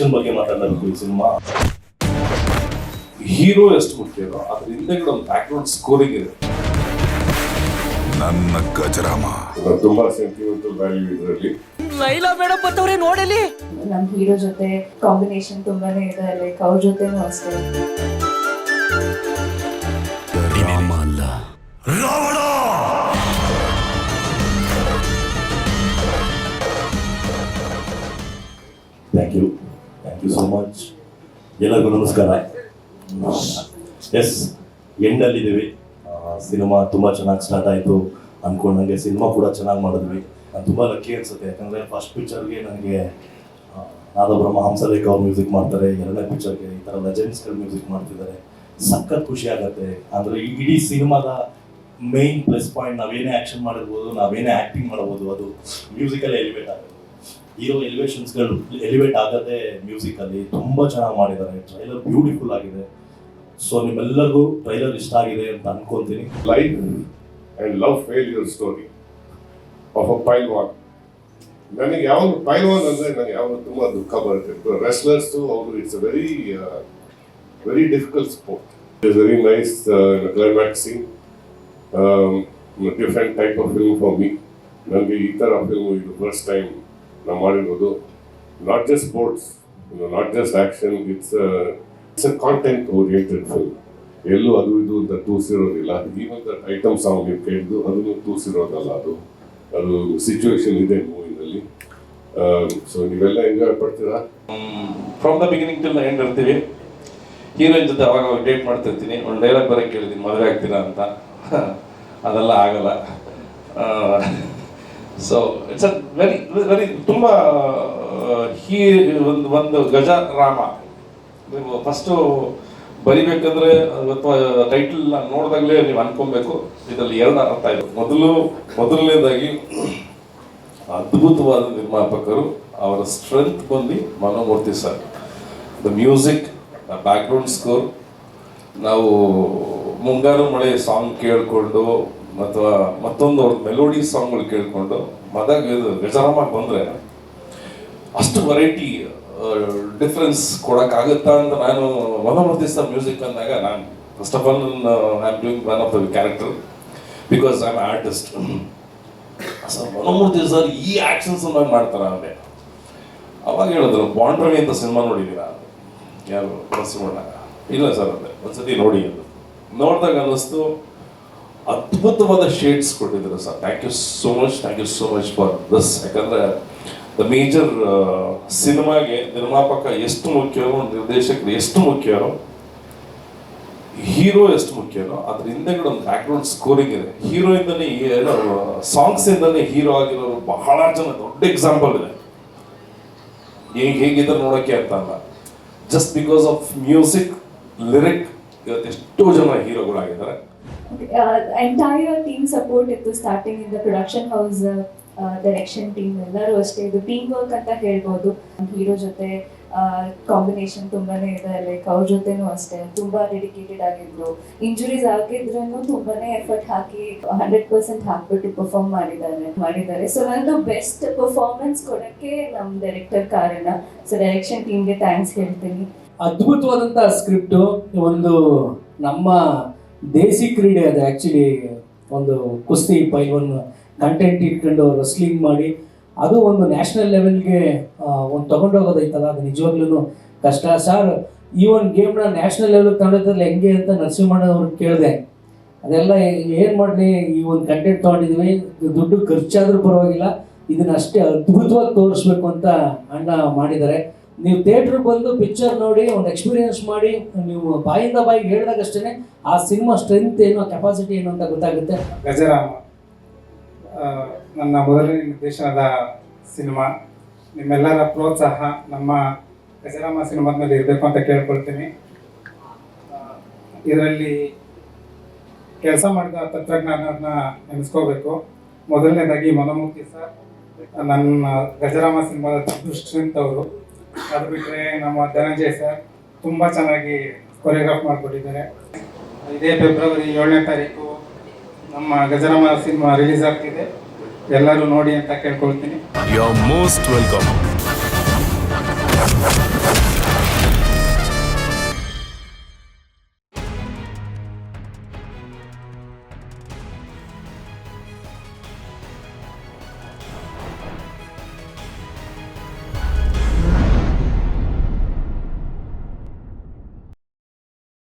Action ಬಗ್ಗೆ ಮಾತಾಡೋದು ಈ ಸಿನಿಮಾ. ಹೀರೋ ಎಷ್ಟು ಮುಖ್ಯನೋ ಅದ್ರ ಹಿಂದೆಗಡೆ ಒಂದು ಬ್ಯಾಕ್ಗ್ರೌಂಡ್ ಸ್ಕೋರಿಂಗ್ ಇದೆ. ನನ್ನ ಗಜರಾಮ. ತುಂಬಾ ಸೆಂಟಿಮೆಂಟ್ ವ್ಯಾಲ್ಯೂ ಇದರಲ್ಲಿ. ಲೈಲಾ ಮೇಡಮ್ ಬತ್ತವ್ರೆ ನೋಡಲಿ. ನಮ್ಮ ಹೀರೋ ಜೊತೆ ಕಾಂಬಿನೇಷನ್ ತುಂಬಾನೇ ಇದೆ ಲೈಕ್ ಅವ್ರ ಜೊತೆನೂ ಅಷ್ಟೇ. ರಾಮ ಅಲ್ಲ. Ravana! Thank you thank you so much ಎಲ್ಲರಿಗೂ ನಮಸ್ಕಾರ. ಎಸ್ ಎಂಡಲ್ಲಿದ್ದೀವಿ. ಸಿನಿಮಾ ತುಂಬ ಚೆನ್ನಾಗಿ ಸ್ಟಾರ್ಟ್ ಆಯಿತು. ಅಂದ್ಕೊಂಡಂಗೆ ಸಿನಿಮಾ ಕೂಡ ಚೆನ್ನಾಗಿ ಮಾಡಿದ್ವಿ. ನಾನು ತುಂಬ ಲಕ್ಕಿ ಅನ್ಸುತ್ತೆ. ಯಾಕಂದರೆ ಫಸ್ಟ್ ಪಿಕ್ಚರ್ಗೆ ನನಗೆ ನಾದಬ್ರಹ್ಮ ಹಂಸಲೇಖ ಅವ್ರು ಮ್ಯೂಸಿಕ್ ಮಾಡ್ತಾರೆ. ಎರಡನೇ ಪಿಕ್ಚರ್ಗೆ ಈ ಥರ ಲೆಜೆಂಡ್ಸ್ಗಳು ಮ್ಯೂಸಿಕ್ ಮಾಡ್ತಿದ್ದಾರೆ. ಸಖತ್ ಖುಷಿ ಆಗುತ್ತೆ. ಅಂದರೆ ಇಡೀ ಸಿನಿಮಾದ ಮೇನ್ ಪ್ಲಸ್ ಪಾಯಿಂಟ್ ನಾವೇನೇ ಆ್ಯಕ್ಷನ್ ಮಾಡಿರ್ಬೋದು, ನಾವೇನೇ ಆ್ಯಕ್ಟಿಂಗ್ ಮಾಡ್ಬೋದು ಅದು ಮ್ಯೂಸಿಕಲ್ಲಿ ಎಲಿವೇಟ್ ಆಗುತ್ತೆ. ಹೀರೋ ಎಲಿವೇಶನ್ಸ್ಗಳು ಎಲಿವೇಟ್ ಆಗದೆ ಮ್ಯೂಸಿಕಲ್ಲಿ ತುಂಬ ಚೆನ್ನಾಗಿ ಮಾಡಿದ್ದಾರೆ. ಟ್ರೈಲರ್ ಬ್ಯೂಟಿಫುಲ್ ಆಗಿದೆ. ಸೊ ನಿಮ್ಮೆಲ್ಲರಿಗೂ ಟ್ರೈಲರ್ ಇಷ್ಟ ಆಗಿದೆ ಅಂತ ಅನ್ಕೊಂತೀನಿ. Life I love failure story of a Pailwaan ನನಗೆ ಯಾವಾಗ ಪೈಲ್ವಾನ್ ಅಂದ್ರೆ ನನಗೆ ಯಾವಾಗ ತುಂಬಾ ದುಃಖ ಬರುತ್ತೆ. ರೆಸ್ಲರ್ಸ್ ಅವರು it's a very very difficult sport it's very nice climaxing different type of film for me ನನಗೆ ಈ ಥರ ಫಿಲ್ಮ್ ಇದು ಫಸ್ಟ್ ಟೈಮ್ ನಾವು ಮಾಡಿರೋದು not just sports not just action it's it's a content oriented film ಎಲ್ಲೂ ಅದು ಇದು ಅಂತ ತೂಸಿರೋದಿಲ್ಲ ಈವನ್ ದಟ್ ಐಟಮ್ ಸಾಂಗ್ ನೀವು ಕೇಳಿದ್ದು ಅದನ್ನು ತೂಸಿರೋದಲ್ಲ ಅದು. ಅದು ಸಿಚುವೇಶನ್ ಇದೆ ಮೂವಿನಲ್ಲಿ. ಸೊ ನೀವೆಲ್ಲ enjoy ಪಡ್ತೀರಾ? From the beginning till end ಇರ್ತೀವಿ. ಹೀರೋಯಿನ್ ಜೊತೆ ಅವಾಗ ಅವಾಗ ಡೇಟ್ ಮಾಡ್ತಿರ್ತೀನಿ. ಒಂದು ಡೈಲಾಗ್ ಬರೋಕ್ಕೆ ಕೇಳಿದ್ದೀನಿ ಮದುವೆ ಆಗ್ತೀರಾ ಅಂತ. ಅದೆಲ್ಲ ಆಗಲ್ಲ. So it's a very very ತುಂಬ ಹೀ ಒಂದು ಒಂದು ಗಜ ರಾಮ. ನೀವು ಫಸ್ಟು ಬರಿಬೇಕಂದ್ರೆ, ಅಥವಾ ಟೈಟಲ್ ನೋಡಿದಾಗಲೇ ನೀವು ಅನ್ಕೊಬೇಕು. ಇದರಲ್ಲಿ ಎರಡು ಅರ್ಥ ಇದೆ. ಮೊದಲು, ಮೊದಲನೇದಾಗಿ ಅದ್ಭುತವಾದ ನಿರ್ಮಾಪಕರು, ಅವರ ಸ್ಟ್ರೆಂತ್ ಬಂದು Manomurthy sir. The music background score ನಾವು ಮುಂಗಾರು ಮಳೆ ಸಾಂಗ್ ಕೇಳಿಕೊಂಡು ಅಥವಾ ಮತ್ತೊಂದು ಅವ್ರ ಮೆಲೋಡಿ ಸಾಂಗ್ಗಳು ಕೇಳಿಕೊಂಡು ಮದಾಗ ಇದು ಗಜರಾಮ ಬಂದರೆ ಅಷ್ಟು ವೆರೈಟಿ ಡಿಫ್ರೆನ್ಸ್ ಕೊಡೋಕ್ಕಾಗುತ್ತಾ ಅಂತ ನಾನು ಮನೋಮೂರ್ತಿ ಸರ್ ಮ್ಯೂಸಿಕ್ ಅಂದಾಗ ನಾನು first of all I am doing one of the character because I am artist sir Manomurthy sir ಈ ಆಕ್ಷನ್ಸ್ ಮಾಡ್ತಾರ ಅಂದೆ ಅವಾಗ ಹೇಳಿದ್ರು ಬಾಂಡ್ರವಿ ಅಂತ ಸಿನಿಮಾ ನೋಡಿದ್ದೀರಾ? ಯಾರು ಬಸ್ ಇಲ್ಲ ಸರ್ ಅಂದೆ ಒಂದ್ಸತಿ ನೋಡಿ ನೋಡಿದಾಗ ಅನ್ನಿಸ್ತು ಅದ್ಭುತವಾದ ಶೇಡ್ಸ್ ಕೊಟ್ಟಿದ್ರು sir. Thank you so much thank you so much for this ಯಾಕಂದ್ರೆ ದ ಮೇಜರ್ ಸಿನಿಮಾಗೆ ನಿರ್ಮಾಪಕ ಎಷ್ಟು ಮುಖ್ಯನೋ ನಿರ್ದೇಶಕರು ಎಷ್ಟು ಮುಖ್ಯವೋ, ಹೀರೋ ಎಷ್ಟು ಮುಖ್ಯನೋ ಅದ್ರ ಹಿಂದೆಗಡೆ ಒಂದು ಬ್ಯಾಕ್ಗ್ರೌಂಡ್ ಸ್ಕೋರಿಂಗ್ ಇದೆ. ಹೀರೋ ಸಾಂಗ್ಸ್ ಇಂದನೇ ಹೀರೋ ಆಗಿರೋರು ಬಹಳ ಜನ ದೊಡ್ಡ ಎಕ್ಸಾಂಪಲ್ ಇದೆ. ಹೇಗೆ, ಹೇಗಿದ್ರೆ ನೋಡೋಕೆ ಅಂತ ಅಲ್ಲ. Just because of music lyric ಇವತ್ತು ಎಷ್ಟೋ ಜನ ಹೀರೋಗಳಾಗಿದ್ದಾರೆ. ಎಂಟೈರ್ ಟೀಮ್ ಸಪೋರ್ಟ್ ಇತ್ತು ಸ್ಟಾರ್ಟಿಂಗ್ ಇಂದ ಪ್ರೊಡಕ್ಷನ್ ಹೌಸ್ ಡೈರೆಕ್ಷನ್ ಟೀಮ್ ಎಲ್ಲರೂ ಅಷ್ಟೇ. ಇದು ಟೀಮ್ ವರ್ಕ್ ಅಂತ ಹೇಳ್ಬೋದು. ಹೀರೋ ಜೊತೆ ಕಾಂಬಿನೇಷನ್ ತುಂಬಾನೇ ಇದೆ. ಲೈಕ್ ಅವ್ರ ಜೊತೆನೂ ಅಷ್ಟೇ. ತುಂಬಾ ಡೆಡಿಕೇಟೆಡ್ ಆಗಿದ್ರು. ಇಂಜುರೀಸ್ ಆಗಿದ್ರೂ ತುಂಬಾನೇ ಎಫರ್ಟ್ ಹಾಕಿ ಹಂಡ್ರೆಡ್ ಪರ್ಸೆಂಟ್ ಹಾಕ್ಬಿಟ್ಟು ಪರ್ಫಾರ್ಮ್ ಮಾಡಿದ್ದಾರೆ ಮಾಡಿದ್ದಾರೆ. ಸೊ ಒಂದು ಬೆಸ್ಟ್ ಪರ್ಫಾರ್ಮೆನ್ಸ್ ಕೊಡಕ್ಕೆ ನಮ್ಮ ಡೈರೆಕ್ಟರ್ ಕಾರಣ. ಸೊ ಡೈರೆಕ್ಷನ್ ಟೀಮ್ಗೆ ಥ್ಯಾಂಕ್ಸ್ ಹೇಳ್ತೀನಿ. ಅದ್ಭುತವಾದಂತಹ ಸ್ಕ್ರಿಪ್ಟ್ ಒಂದು ನಮ್ಮ ದೇಸಿ ಕ್ರೀಡೆ ಅದು ಆ್ಯಕ್ಚುಲಿ ಒಂದು ಕುಸ್ತಿ, ಪೈಲ್ವನ್ ಕಂಟೆಂಟ್ ಇಟ್ಕೊಂಡು ರೆಸ್ಲಿಂಗ್ ಮಾಡಿ, ಅದು ಒಂದು ನ್ಯಾಷನಲ್ ಲೆವೆಲ್ಗೆ ಒಂದು ತೊಗೊಂಡೋಗೋದೈತಲ್ಲ, ಅದು ನಿಜವಾಗ್ಲೂ ಕಷ್ಟ. ಸರ್ ಈ ಒಂದು ಗೇಮ್ನ ನ್ಯಾಷನಲ್ ಲೆವೆಲ್ಗೆ ತಗೊಂಡೋದ್ರಲ್ಲಿ ಹೆಂಗೆ ಅಂತ ನರಸಿಂಹಣ್ಣ ಅವ್ರಿಗೆ ಕೇಳಿದೆ. ಅದೆಲ್ಲ ಏನು ಮಾಡಲಿ, ಈ ಒಂದು ಕಂಟೆಂಟ್ ತೊಗೊಂಡಿದ್ವಿ, ದುಡ್ಡು ಖರ್ಚಾದರೂ ಪರವಾಗಿಲ್ಲ, ಇದನ್ನ ಅಷ್ಟೇ ಅದ್ಭುತವಾಗಿ ತೋರಿಸ್ಬೇಕು ಅಂತ ಅಣ್ಣ ಮಾಡಿದ್ದಾರೆ. ನೀವು ಥಿಯೇಟ್ರಿಗೆ ಬಂದು ಪಿಕ್ಚರ್ ನೋಡಿ, ಒಂದು ಎಕ್ಸ್ಪೀರಿಯನ್ಸ್ ಮಾಡಿ, ನೀವು ಬಾಯಿಂದ ಬಾಯಿಗೆ ಹೇಳಿದಾಗಷ್ಟೇ ಆ ಸಿನಿಮಾ ಸ್ಟ್ರೆಂತ್ ಏನು ಕೆಪಾಸಿಟಿ ಏನು ಅಂತ ಗೊತ್ತಾಗುತ್ತೆ. ಗಜರಾಮ ನನ್ನ ಮೊದಲನೇ ನಿರ್ದೇಶನದ ಸಿನಿಮಾ ನಿಮ್ಮೆಲ್ಲರ ಪ್ರೋತ್ಸಾಹ ನಮ್ಮ ಗಜರಾಮ ಸಿನಿಮಾದ ಮೇಲೆ ಇರಬೇಕು ಅಂತ ಕೇಳ್ಕೊಳ್ತೀನಿ. ಇದರಲ್ಲಿ ಕೆಲಸ ಮಾಡಿದ ತಂತ್ರಜ್ಞಾನನ ನೆನೆಸ್ಕೋಬೇಕು. ಮೊದಲನೇದಾಗಿ ಮನಮೂರ್ತಿ ಸರ್, ನನ್ನ ಗಜರಾಮ ಸಿನಿಮಾದ ಸ್ಟ್ರೆಂತ್ ಅವರು. ಅದು ಬಿಟ್ಟರೆ ನಮ್ಮ ಧನಂಜಯ್ ಸರ್ ತುಂಬ ಚೆನ್ನಾಗಿ ಕೊರಿಯೋಗ್ರಾಫ್ ಮಾಡಿಕೊಟ್ಟಿದ್ದಾರೆ. ಇದೇ ಫೆಬ್ರವರಿ ಏಳನೇ ತಾರೀಕು ನಮ್ಮ ಗಜರಾಮ ಸಿನಿಮಾ ರಿಲೀಸ್ ಆಗ್ತಿದೆ. ಎಲ್ಲರೂ ನೋಡಿ ಅಂತ ಕೇಳ್ಕೊಳ್ತೀನಿ. You are most welcome.